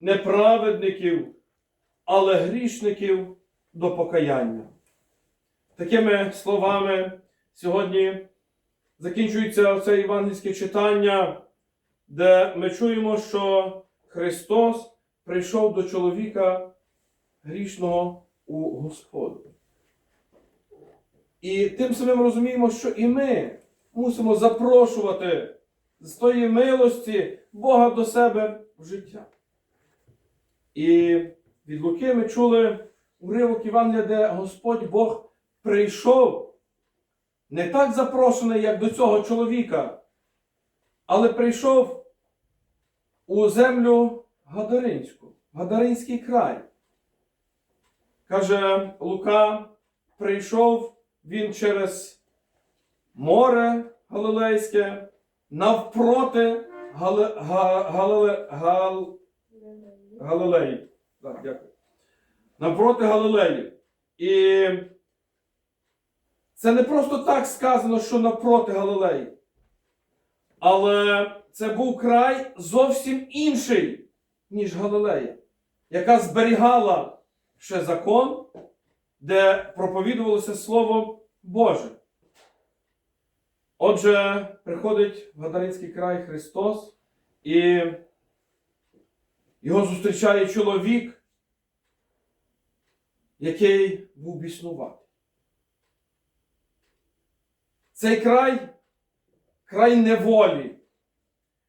неправедників, але грішників до покаяння. Такими словами сьогодні закінчується це євангельське читання, де ми чуємо, що Христос прийшов до чоловіка грішного у Господу. І тим самим розуміємо, що і ми мусимо запрошувати з тої милості Бога до себе в життя. І від Луки ми чули уривок Івангелія, де Господь Бог прийшов не так запрошений, як до цього чоловіка, але прийшов у землю Гадаринську, Гадаринський край. Каже Лука, прийшов він через море Галилейське, навпроти Гале, Га, Галиле, Гал, Галилеї. Так, дякую. Навпроти Галилеї. І це не просто так сказано, що навпроти Галилеї. Але це був край зовсім інший, ніж Галилея, яка зберігала ще закон, де проповідувалося Слово Боже. Отже, приходить в Гадаринський край Христос, і його зустрічає чоловік, який був біснуватий. Цей край край неволі,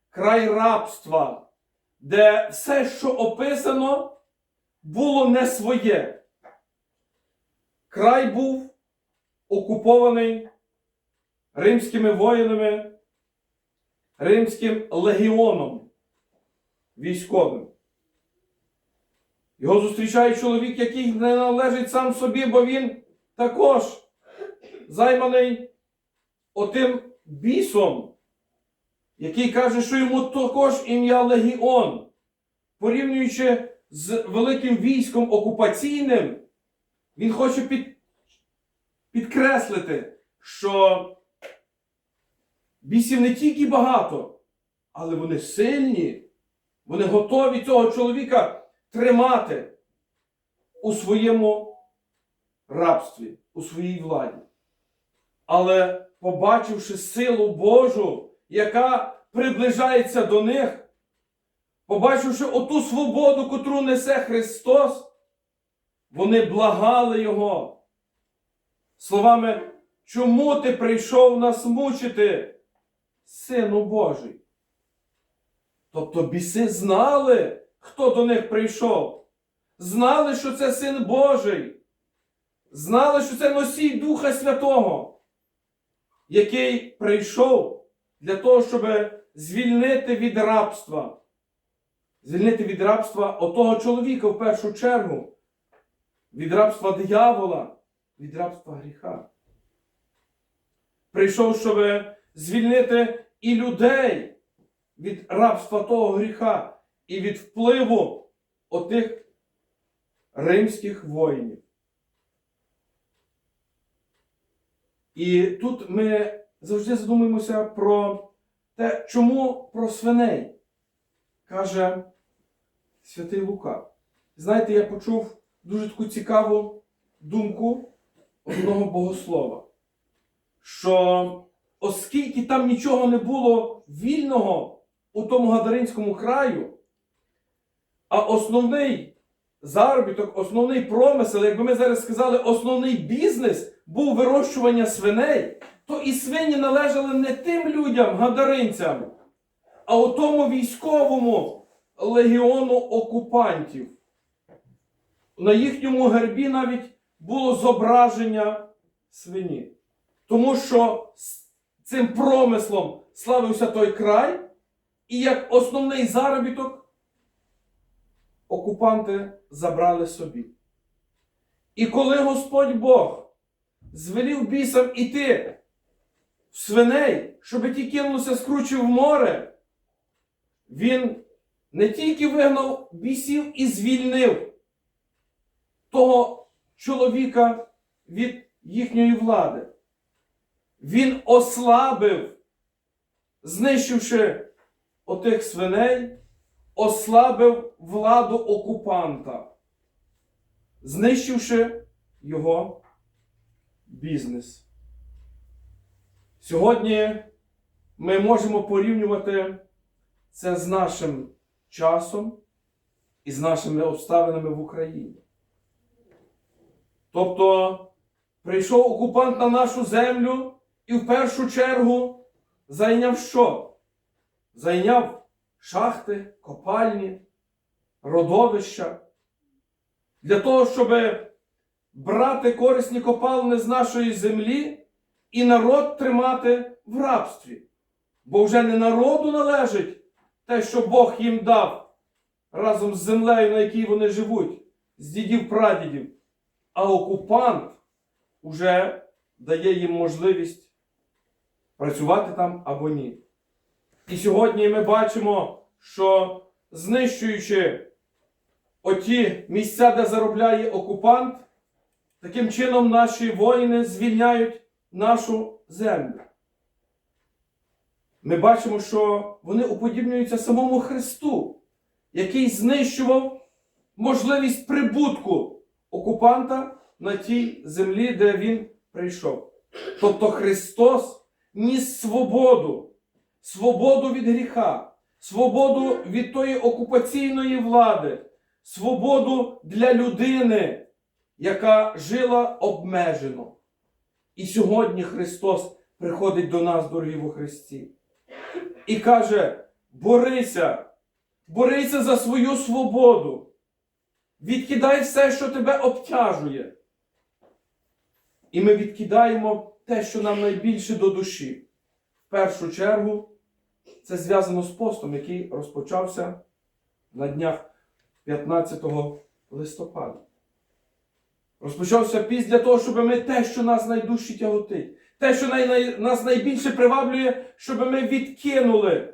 край рабства, де все, що описано, було не своє. Край був окупований римськими воїнами, римським легіоном військовим. Його зустрічає чоловік, який не належить сам собі, бо він також займаний отим бісом, який каже, що йому також ім'я Легіон, порівнюючи з великим військом окупаційним, він хоче під, підкреслити, що бісів не тільки багато, але вони сильні, вони готові цього чоловіка тримати у своєму рабстві, у своїй владі. Але побачивши силу Божу, яка приближається до них, побачивши оту свободу, котру несе Христос, вони благали Його. Словами, чому ти прийшов нас мучити, Сину Божий? Тобто біси знали, хто до них прийшов. Знали, що це Син Божий. Знали, що це носій Духа Святого, який прийшов для того, щоб звільнити від рабства. Звільнити від рабства отого чоловіка в першу чергу, від рабства диявола, від рабства гріха. Прийшов, щоб звільнити і людей від рабства того гріха і від впливу отих римських воїнів. І тут ми завжди задумуємося про те, чому про свиней, каже святий Лука. Знаєте, я почув дуже таку цікаву думку одного богослова, що оскільки там нічого не було вільного у тому Гадаринському краю, а основний заробіток, основний промисел, якби ми зараз сказали, основний бізнес був вирощування свиней, то і свині належали не тим людям, гадаринцям, а тому військовому легіону окупантів. На їхньому гербі навіть було зображення свині. Тому що цим промислом славився той край, і як основний заробіток окупанти забрали собі. І коли Господь Бог звелів бісам іти в свиней, щоб ті кинулися з кручі в море, він не тільки вигнав бісів і звільнив того чоловіка від їхньої влади. Він ослабив, знищивши отих свиней, ослабив владу окупанта, знищивши його бізнес. Сьогодні ми можемо порівнювати це з нашим часом і з нашими обставинами в Україні. Тобто прийшов окупант на нашу землю і в першу чергу зайняв що? Зайняв шахти, копальні, родовища. Для того, щоб брати корисні копалини з нашої землі і народ тримати в рабстві. Бо вже не народу належить те, що Бог їм дав разом з землею, на якій вони живуть, з дідів прадідів. А окупант уже дає їм можливість працювати там або ні. І сьогодні ми бачимо, що знищуючи оті місця, де заробляє окупант, таким чином наші воїни звільняють нашу землю. Ми бачимо, що вони уподібнюються самому Христу, який знищував можливість прибутку окупанта на тій землі, де він прийшов. Тобто Христос ніс свободу, свободу від гріха, свободу від тої окупаційної влади, свободу для людини, яка жила обмежено. І сьогодні Христос приходить до нас, дорогі во Христі, і каже: борися, борися за свою свободу. Відкидай все, що тебе обтяжує. І ми відкидаємо те, що нам найбільше до душі. В першу чергу, це зв'язано з постом, який розпочався на днях 15 листопада. Розпочався піст для того, щоб ми те, що нас найдужче тяготить, те, що най- най- нас найбільше приваблює, щоб ми відкинули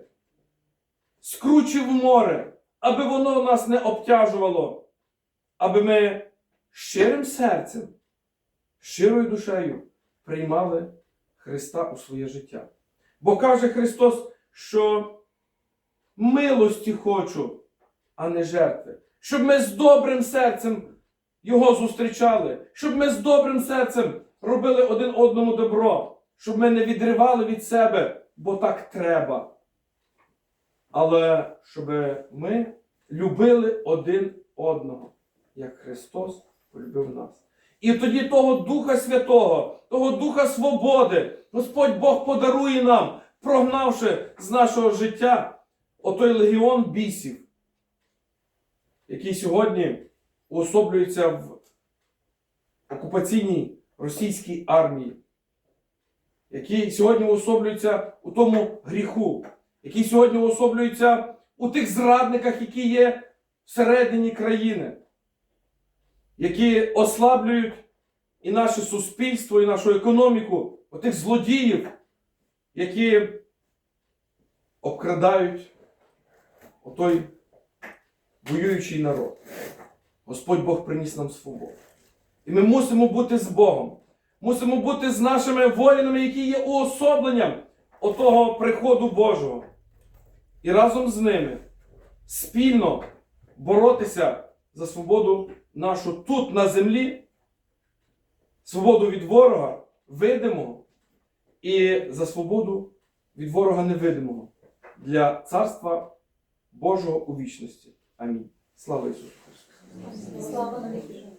скручі в море, аби воно нас не обтяжувало, аби ми щирим серцем, щирою душею приймали Христа у своє життя. Бо каже Христос, що милості хочу, а не жертви. Щоб ми з добрим серцем його зустрічали, щоб ми з добрим серцем робили один одному добро, щоб ми не відривали від себе, бо так треба. Але щоб ми любили один одного, як Христос полюбив нас. І тоді того Духа Святого, того Духа Свободи, Господь Бог подарує нам, прогнавши з нашого життя отой легіон бісів, який сьогодні уособлюється в окупаційній російській армії, який сьогодні уособлюється у тому гріху, який сьогодні уособлюється у тих зрадниках, які є всередині країни, які ослаблюють і наше суспільство, і нашу економіку, отих злодіїв, які обкрадають отой воюючий народ. Господь Бог приніс нам свободу. І ми мусимо бути з Богом. Мусимо бути з нашими воїнами, які є уособленням отого приходу Божого. І разом з ними спільно боротися за свободу нашу тут на землі, свободу від ворога видимого і за свободу від ворога невидимого для Царства Божого у вічності. Амінь. Слава Ісусу Христу! Слава навіки!